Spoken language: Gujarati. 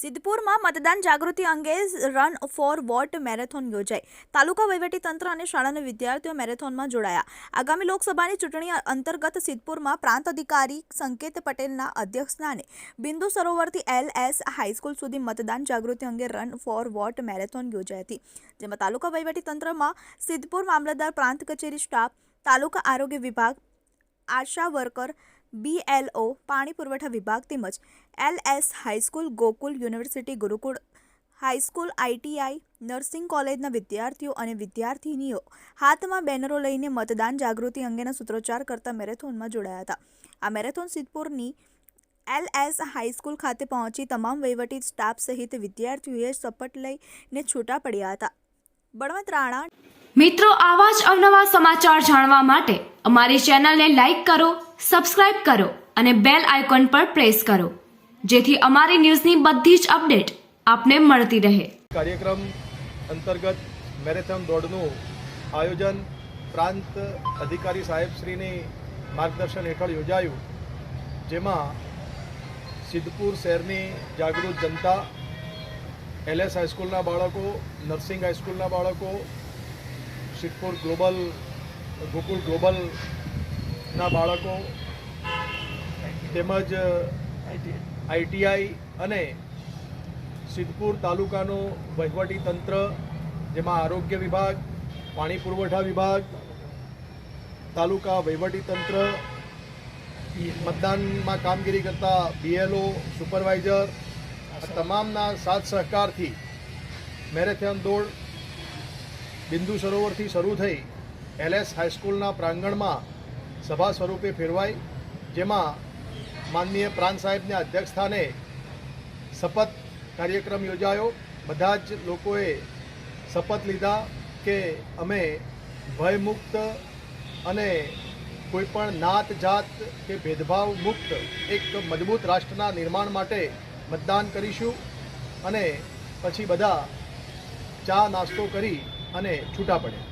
સિદ્ધપુરમાં મતદાન જાગૃતિ અંગે રન ફોર વોટ મેરેથોન યોજાઈ. તાલુકા વહીવટીતંત્ર અને શાળાના વિદ્યાર્થીઓ મેરેથોનમાં જોડાયા. આગામી લોકસભાની ચૂંટણી અંતર્ગત સિદ્ધપુરમાં પ્રાંત અધિકારી સંકેત પટેલના અધ્યક્ષસ્થાને બિંદુ સરોવરથી એલ એસ હાઈસ્કૂલ સુધી મતદાન જાગૃતિ અંગે રન ફોર વોટ મેરેથોન યોજાઈ હતી. જેમાં તાલુકા વહીવટીતંત્રમાં સિદ્ધપુર મામલતદાર પ્રાંત કચેરી સ્ટાફ, તાલુકા આરોગ્ય વિભાગ, આશા વર્કર બીએલઓ પાણી પુરવઠા વિભાગ તેમજ LS high school, Gokul university, Gurukul high school ITI nursing કોલેજના વિદ્યાર્થીઓ અને વિદ્યાર્થિનીઓ હાથમાં બેનરો લઈને મતદાન જાગૃતિ અંગેના સૂત્રોચ્ચાર કરતા મેરેથોનમાં જોડાયા હતા. આ મેરેથોન સિદ્ધપુરની એલએસ હાઈસ્કૂલ ખાતે પહોંચી તમામ વહીવટી સ્ટાફ સહિત વિદ્યાર્થીઓએ શપથ લઈને છૂટા પડ્યા હતા. બળવંત રાણા મિત્રો, આવા જ અવનવા સમાચાર જાણવા માટે અમારી ચેનલને લાઈક કરો સબસ્ક્રાઇબ કરો અને બેલ આઇકોન પર પ્રેસ કરો. જેથી અમારી ન્યૂઝની બધી જ અપડેટ આપને મળતી રહે. કાર્યક્રમ અંતર્ગત મેરેથોન દોડનું આયોજન પ્રાંત અધિકારી સાહેબશ્રીની માર્ગદર્શન હેઠળ યોજાયું, જેમાં સિદ્ધપુર શહેરની જાગૃત જનતા, એલએસ હાઈસ્કૂલના બાળકો, નર્સિંગ હાઈસ્કૂલના બાળકો, સિદ્ધપુર ગ્લોબલ, ગોકુલ ગ્લોબલના બાળકો, તેમજ આઈટીઆઈ અને સિદ્ધપુર તાલુકાનું વહીવટી તંત્ર, જેમાં આરોગ્ય વિભાગ, પાણી પુરવઠા વિભાગ, તાલુકા વહીવટી તંત્ર મતદાનમાં કામગીરી કરતા બીએલઓ સુપરવાઇઝર તમામના સાથ સહકારથી મેરેથોન દોડ બિંદુ સરોવરથી શરૂ થઈ એલએસ હાઈસ્કૂલના પ્રાંગણમાં સભા સ્વરૂપે ફેરવાઈ જેમાં માનનીય પ્રાંત સાહેબના અધ્યક્ષસ્થાને શપથ કાર્યક્રમ યોજાયો. બધા જ લોકોએ શપથ લીધા કે અમે ભયમુક્ત અને કોઈપણ નાત જાત કે ભેદભાવ મુક્ત એક મજબૂત રાષ્ટ્રના નિર્માણ માટે મતદાન કરીશું અને પછી બધા ચા નાસ્તો કરી અને છૂટા પડ્યા.